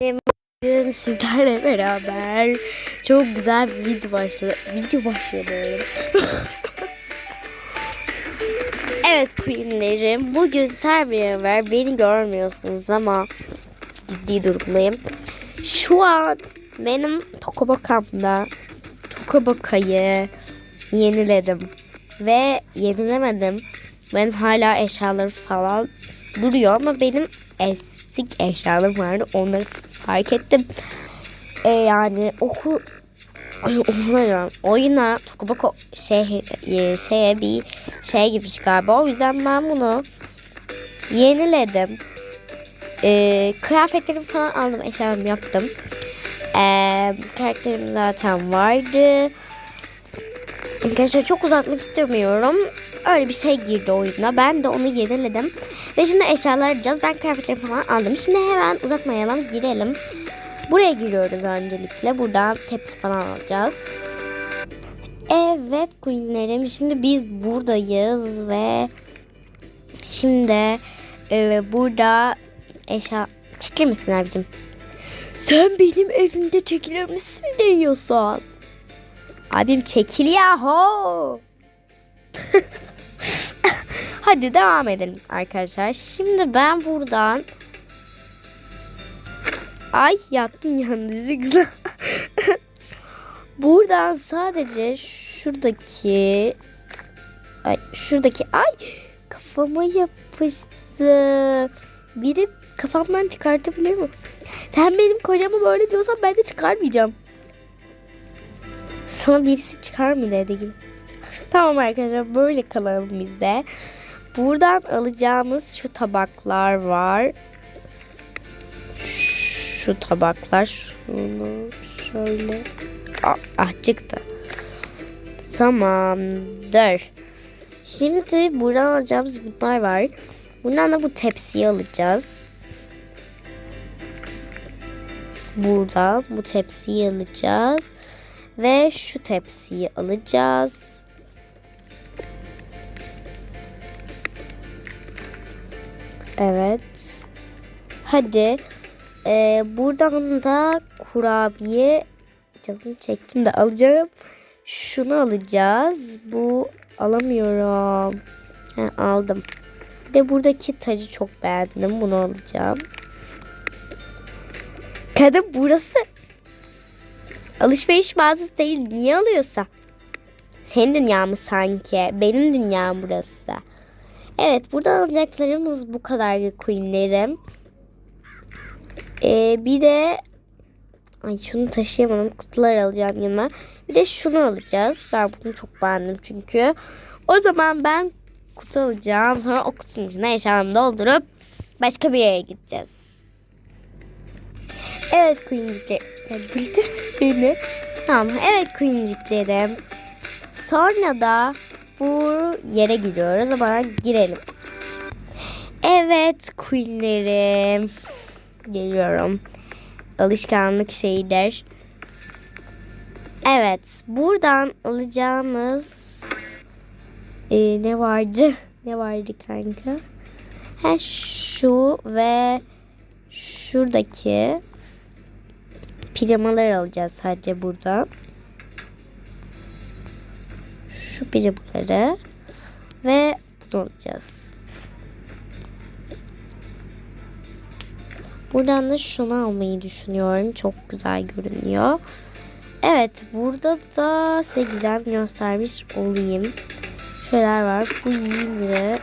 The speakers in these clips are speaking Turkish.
Bugün sizlerle beraber çok güzel bir video başladı. Video başladı. evet Queen'lerim. Bugün Serbia'ya ver. Beni görmüyorsunuz ama ciddi durumdayım. Şu an benim Tokobakam'da Tokobaka'yı yeniledim. Ve yenilemedim. Ben hala eşyaları falan duruyor ama benim eski eşyalarım vardı. Onları fark ettim. E yani okul diyorum. Oyuna Tokobako şey, e, şeye bir şey gibiymiş galiba. O yüzden ben bunu yeniledim. E, kıyafetlerimi falan aldım. Eşyalarımı yaptım. E, karakterim zaten vardı. Arkadaşlar çok uzatmak istemiyorum. Öyle bir şey girdi oyuna. Ben de onu yeniledim. Ve şimdi eşyalar arayacağız. Ben kıyafetleri falan aldım. Şimdi hemen uzatmayalım. Girelim. Buraya giriyoruz öncelikle. Buradan tepsi falan alacağız. Evet Queen'lerim. Şimdi biz buradayız ve şimdi e, burada eşya... Çekilir misin abicim? Sen benim evimde çekilir misin diyorsan? Abim çekil yahu. Hadi devam edelim arkadaşlar. Şimdi ben buradan Ay yaptım yanlışlıkla. buradan sadece şuradaki Ay şuradaki ay kafama yapıştı. Biri kafamdan çıkartabilir mi? Sen benim kocamı böyle diyorsan ben de çıkarmayacağım. Sana birisi çıkar mı dedi gibi. Tamam arkadaşlar böyle kalalım biz de. Buradan alacağımız şu tabaklar var. Şu tabaklar. Şunu şöyle. Ah, ah çıktı. Tamamdır. Şimdi buradan alacağımız bunlar var. Buradan da bu tepsiyi alacağız. Buradan bu tepsiyi alacağız. Ve şu tepsiyi alacağız. Evet. Hadi. Ee, buradan da kurabiye canım çektim de alacağım. Şunu alacağız. Bu alamıyorum. Ha, aldım. Bir de buradaki tacı çok beğendim. Bunu alacağım. Kadın burası alışveriş mağazası değil. Niye alıyorsa? Senin dünyan mı sanki? Benim dünyam burası. Evet burada alacaklarımız bu kadar Queen'lerim. Ee, bir de Ay şunu taşıyamadım. Kutular alacağım yanıma. Bir de şunu alacağız. Ben bunu çok beğendim çünkü. O zaman ben kutu alacağım. Sonra o kutunun içine eşyalarımı doldurup başka bir yere gideceğiz. Evet beni. Tamam. Evet Queen'ciklerim. Sonra da bu yere gidiyoruz. O zaman girelim. Evet Queen'lerim. Geliyorum. Alışkanlık şeyler. Evet. Buradan alacağımız e, ne vardı? Ne vardı kanka? Ha şu ve şuradaki pijamalar alacağız sadece burada. Şu pijamaları ve bunu alacağız. Buradan da şunu almayı düşünüyorum. Çok güzel görünüyor. Evet burada da size güzel göstermiş olayım. Şeyler var. Bu yine.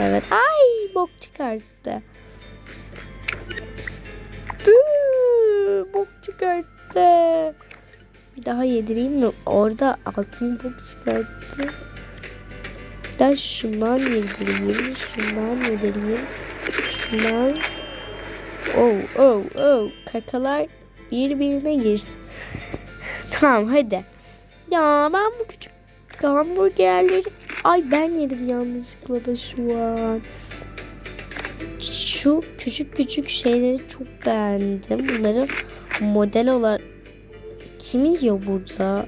Evet. Ay bok çıkarttı. Bıı, bok çıkarttı. Bir daha yedireyim mi? Orada altın bok çıkarttı. Ben şundan yedireyim. Şundan yedireyim. Şundan. Oh oh oh. Kakalar birbirine girsin. tamam hadi. Ya ben bu küçük hamburgerleri... Ay ben yedim yanlışlıkla da şu an. Şu küçük küçük şeyleri çok beğendim. Bunları model olarak... Kim yiyor burada?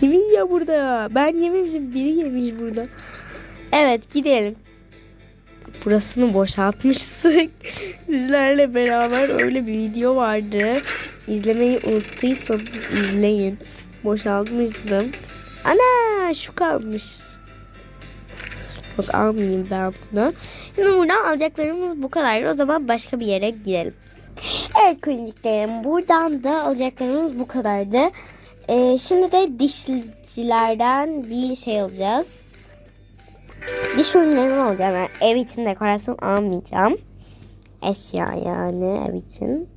Kim yiyor burada? Ben yememişim. Biri yemiş burada. Evet gidelim. burasını boşaltmıştık. Sizlerle beraber öyle bir video vardı. İzlemeyi unuttuysanız izleyin. Boşaltmıştım. Ana şu kalmış. Yok almayayım ben bunu. Şimdi buradan alacaklarımız bu kadar. O zaman başka bir yere gidelim. Evet kliniklerim buradan da alacaklarımız bu kadardı. Ee, şimdi de dişçilerden bir şey alacağız. Diş ürünlerimi alacağım. Yani ev için dekorasyon almayacağım. Eşya yani ev için.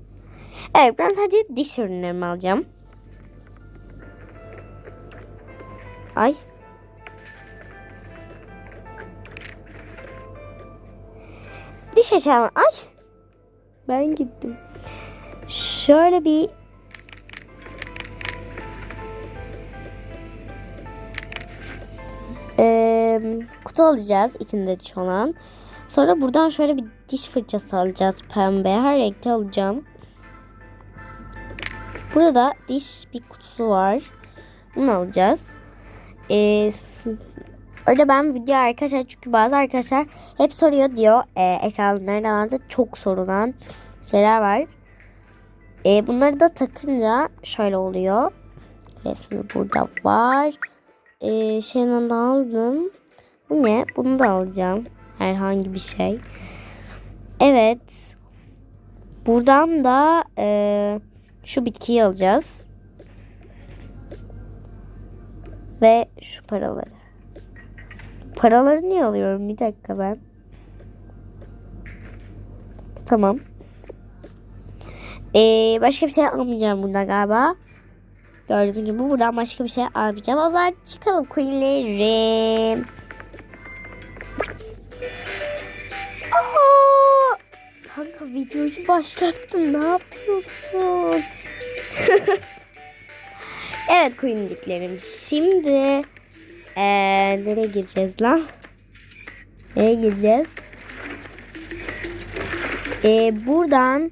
Evet ben sadece diş ürünlerimi alacağım. Ay. Diş eşyaları. Ay. Ben gittim. Şöyle bir Eee, kutu alacağız içinde diş olan. Sonra buradan şöyle bir diş fırçası alacağız pembe. Her renkte alacağım. Burada da diş bir kutusu var. Bunu alacağız. Ee, öyle ben video arkadaşlar çünkü bazı arkadaşlar hep soruyor diyor e, eşyalı nereden aldı çok sorulan şeyler var. E, bunları da takınca şöyle oluyor. Resmi burada var. E, şeyden de aldım. Bu ne? Bunu da alacağım. Herhangi bir şey. Evet. Buradan da e, şu bitkiyi alacağız. Ve şu paraları. Paraları niye alıyorum? Bir dakika ben. Tamam. Ee, başka bir şey almayacağım bundan galiba. Gördüğünüz gibi buradan başka bir şey almayacağım. O zaman çıkalım Queen'lerim. Aa! Kanka videoyu başlattın. Ne yapıyorsun? evet Queen'ciklerim. Şimdi ee, nereye gireceğiz lan? Nereye gireceğiz? Ee, buradan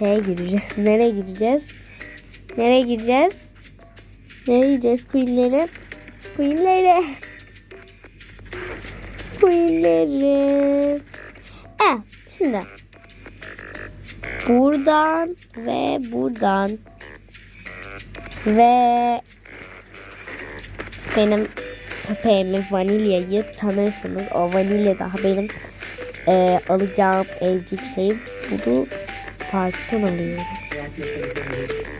şeye gireceğiz. Nereye gireceğiz? Nereye gireceğiz? Nereye gireceğiz Queen'leri? Queen'leri. Queen'leri. Eh, şimdi. Buradan ve buradan ve benim köpeğimi vanilyayı tanırsınız. O vanilya daha benim e, alacağım evcil şey. Bunu parktan alıyorum.